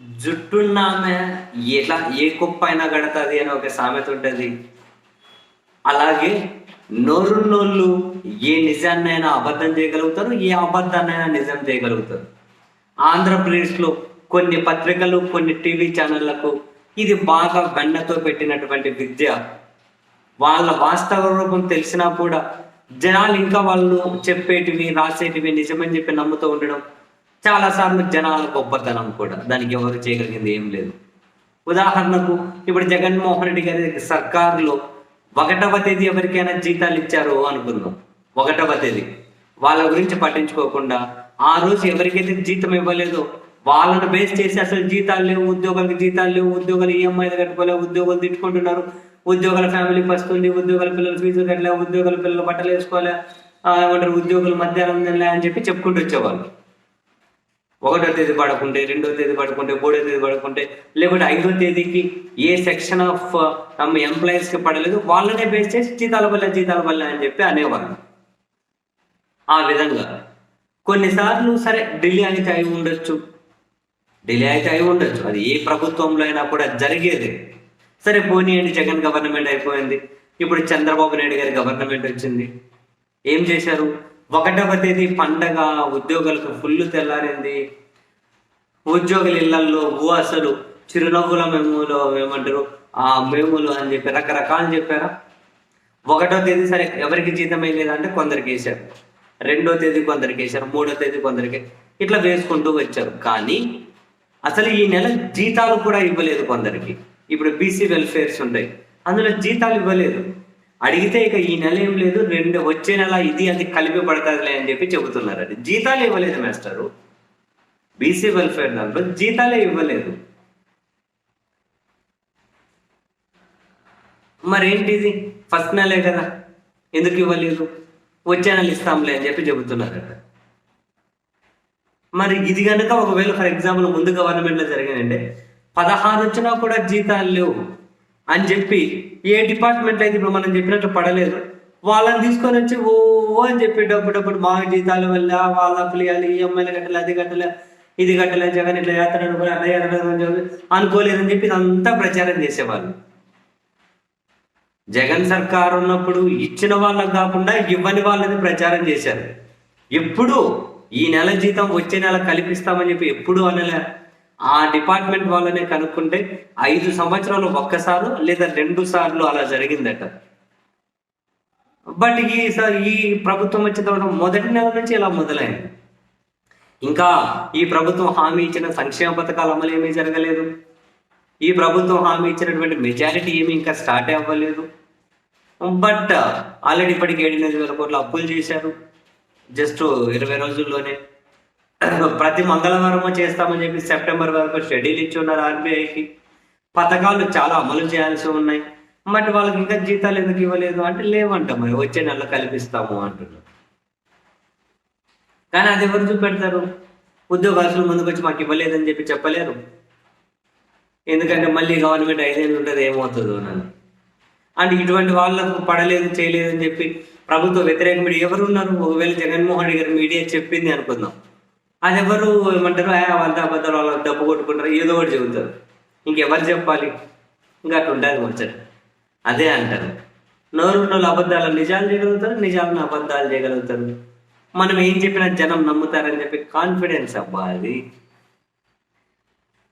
జుట్టున్న ఆమె ఎలా ఏ కుప్ప అయినా గడతది అని ఒక సామెత ఉంటుంది. అలాగే నోరున్నోళ్ళు ఏ నిజాన్నైనా అబద్ధం చేయగలుగుతారు ఏ అబద్ధాన్నైనా నిజం చేయగలుగుతారు. ఆంధ్రప్రదేశ్లో కొన్ని పత్రికలు కొన్ని టీవీ ఛానళ్ళకు ఇది బాగా వెన్నతో పెట్టినటువంటి విద్య. వాళ్ళ వాస్తవ రూపం తెలిసినా కూడా జనాలు ఇంకా వాళ్ళు చెప్పేటివి రాసేటివి నిజమని చెప్పి నమ్ముతూ ఉండడం చాలాసార్లు జనాల గొప్పతనం కూడా. దానికి ఎవరు చేయగలిగింది ఏం లేదు. ఉదాహరణకు ఇప్పుడు జగన్మోహన్ రెడ్డి గారి సర్కారులో ఒకటవ తేదీ ఎవరికైనా జీతాలు ఇచ్చారు అనుకుందాం. ఒకటవ తేదీ. వాళ్ళ గురించి పట్టించుకోకుండా ఆ రోజు ఎవరికైతే జీతం ఇవ్వలేదో వాళ్ళను బేస్ చేసి అసలు జీతాలు లేవు ఉద్యోగాలకు జీతాలు లేవు ఉద్యోగాలు ఈఎంఐలు కట్టుకోలేవు ఉద్యోగాలు తిట్టుకుంటున్నారు ఉద్యోగాల ఫ్యామిలీ వస్తుంది ఉద్యోగాల పిల్లలు ఫీజులు కట్టలే ఉద్యోగాల పిల్లలు బట్టలు వేసుకోలే ఏమంటారు ఉద్యోగులు మధ్యాహ్నం అని చెప్పి చెప్పుకుంటూ వచ్చేవాళ్ళు. ఒకటో తేదీ పడకుంటే రెండో తేదీ పడుకుంటే మూడో తేదీ పడుకుంటే లేకుంటే ఐదో తేదీకి ఏ సెక్షన్ ఆఫ్ ఎంప్లాయీస్కి పడలేదు వాళ్ళనే బేస్ చేసి జీతాల వల్ల జీతాల వల్ల అని చెప్పి అనేవాళ్ళు. ఆ విధంగా కొన్నిసార్లు సరే ఢిల్లీ అయితే అయి ఉండొచ్చు. ఢిల్లీ అయితే అయి ఉండొచ్చు. అది ఏ ప్రభుత్వంలో అయినా కూడా జరిగేది. సరే పోనీయండి జగన్ గవర్నమెంట్ అయిపోయింది. ఇప్పుడు చంద్రబాబు నాయుడు గారి గవర్నమెంట్ వచ్చింది. ఏం చేశారు? ఒకటవ తేదీ పండగ ఉద్యోగులకు ఫుల్ తెల్లారింది. ఉద్యోగుల ఇళ్ళలో అసలు చిరునవ్వుల మేములు ఏమంటారు? ఆ మేములు అని చెప్పి రకరకాలు చెప్పారా? ఒకటో తేదీ సరే ఎవరికి జీతం వేయలేదంటే కొందరికి వేశారు. రెండో తేదీ కొందరికి వేశారు మూడో తేదీ కొందరికి ఇట్లా వేసుకుంటూ వచ్చారు. కానీ అసలు ఈ నెల జీతాలు కూడా ఇవ్వలేదు కొందరికి. ఇప్పుడు బీసీ వెల్ఫేర్స్ ఉంటాయి అందులో జీతాలు ఇవ్వలేదు. అడిగితే ఇక ఈ నెల ఏం లేదు రెండు వచ్చే నెల ఇది అది కలిపి పడతాదిలే అని చెప్పి చెబుతున్నారండి. జీతాలు ఇవ్వలేదు మాస్టరు. బీసీ వెల్ఫేర్ దాంట్లో జీతాలే ఇవ్వలేదు. మరేంటిది? ఫస్ట్ నెలే కదా. ఎందుకు ఇవ్వలేదు? వచ్చే నెల ఇస్తాంలే అని చెప్పి చెబుతున్నారట. మరి ఇది కనుక ఒకవేళ ఫర్ ఎగ్జాంపుల్ ముందు గవర్నమెంట్లో జరిగిందంటే పదహారు వచ్చినా కూడా జీతాలు లేవు. అని చెప్పి ఏ డిపార్ట్మెంట్ అయితే ఇప్పుడు మనం చెప్పినట్టు పడలేదు వాళ్ళని తీసుకొని వచ్చి ఓ అని చెప్పి డబ్బు డబ్బు మా జీతాలు వల్ల వాళ్ళ పిలియాలి ఈఎంఐలు కట్టలే అది కట్టలే ఇది కట్టలే జగన్ ఇట్లా యాత్ర అనుకోలే అట్లా అనుకోలేదని చెప్పి ఇదంతా ప్రచారం చేసేవాళ్ళు. జగన్ సర్కార్ ఉన్నప్పుడు ఇచ్చిన వాళ్ళకు కాకుండా ఇవ్వని వాళ్ళని ప్రచారం చేశారు. ఎప్పుడు ఈ నెల జీతం వచ్చే నెల కల్పిస్తామని చెప్పి ఎప్పుడు అనలే. ఆ డిపార్ట్మెంట్ వాళ్ళనే కనుక్కుంటే ఐదు సంవత్సరాలు ఒక్కసారు లేదా రెండు సార్లు అలా జరిగిందట. బట్ ఈ ఈ ప్రభుత్వం వచ్చిన తర్వాత మొదటి నెల నుంచి ఇలా మొదలైంది. ఇంకా ఈ ప్రభుత్వం హామీ ఇచ్చిన సంక్షేమ పథకాలు అమలు ఏమీ జరగలేదు. ఈ ప్రభుత్వం హామీ ఇచ్చినటువంటి మెజారిటీ ఏమీ ఇంకా స్టార్ట్ అవ్వలేదు. బట్ ఆల్రెడీ ఇప్పటికి ఏడెనిమిది వేల కోట్ల అప్పులు చేశారు. జస్ట్ ఇరవై రోజుల్లోనే ప్రతి మంగళవారము చేస్తామని చెప్పి సెప్టెంబర్ వరకు షెడ్యూల్ ఇచ్చి ఉన్నారు ఆర్బీఐకి. పథకాలు చాలా అమలు చేయాల్సి ఉన్నాయి. మరి వాళ్ళకి ఇంకా జీతాలు ఎందుకు ఇవ్వలేదు? అంటే లేవంట మరి వచ్చే నెల కల్పిస్తాము అంటున్నారు. కానీ అది ఎవరు చూపెడతారు? ఉద్యోగాసులు ముందుకు వచ్చి మాకు ఇవ్వలేదని చెప్పి చెప్పలేరు. ఎందుకంటే మళ్ళీ గవర్నమెంట్ ఐదేళ్ళు ఉండదు ఏమవుతుందో నన్ను అంటే ఇటువంటి వాళ్ళకు పడలేదు చేయలేదు అని చెప్పి ప్రభుత్వ వ్యతిరేకం ఎవరు ఉన్నారు? ఒకవేళ జగన్మోహన్ రెడ్డి గారి మీడియా చెప్పింది అనుకుందాం. అది ఎవరు ఏమంటారు? "ఆ, వాళ్ళ అబద్ధాలు వాళ్ళు డబ్బు కొట్టుకుంటారు. ఏదో ఒకటి చెబుతారు. ఇంకెవరు చెప్పాలి? ఇంకా అట్లా ఉంటుంది ముచ్చట. అదే అంటారు. నోరు వాళ్ళు అబద్ధాలు నిజాలు చేయగలుగుతారు నిజాలను అబద్ధాలు చేయగలుగుతారు. మనం ఏం చెప్పినా జనం నమ్ముతారని చెప్పి కాన్ఫిడెన్స్ అబ్బా అది.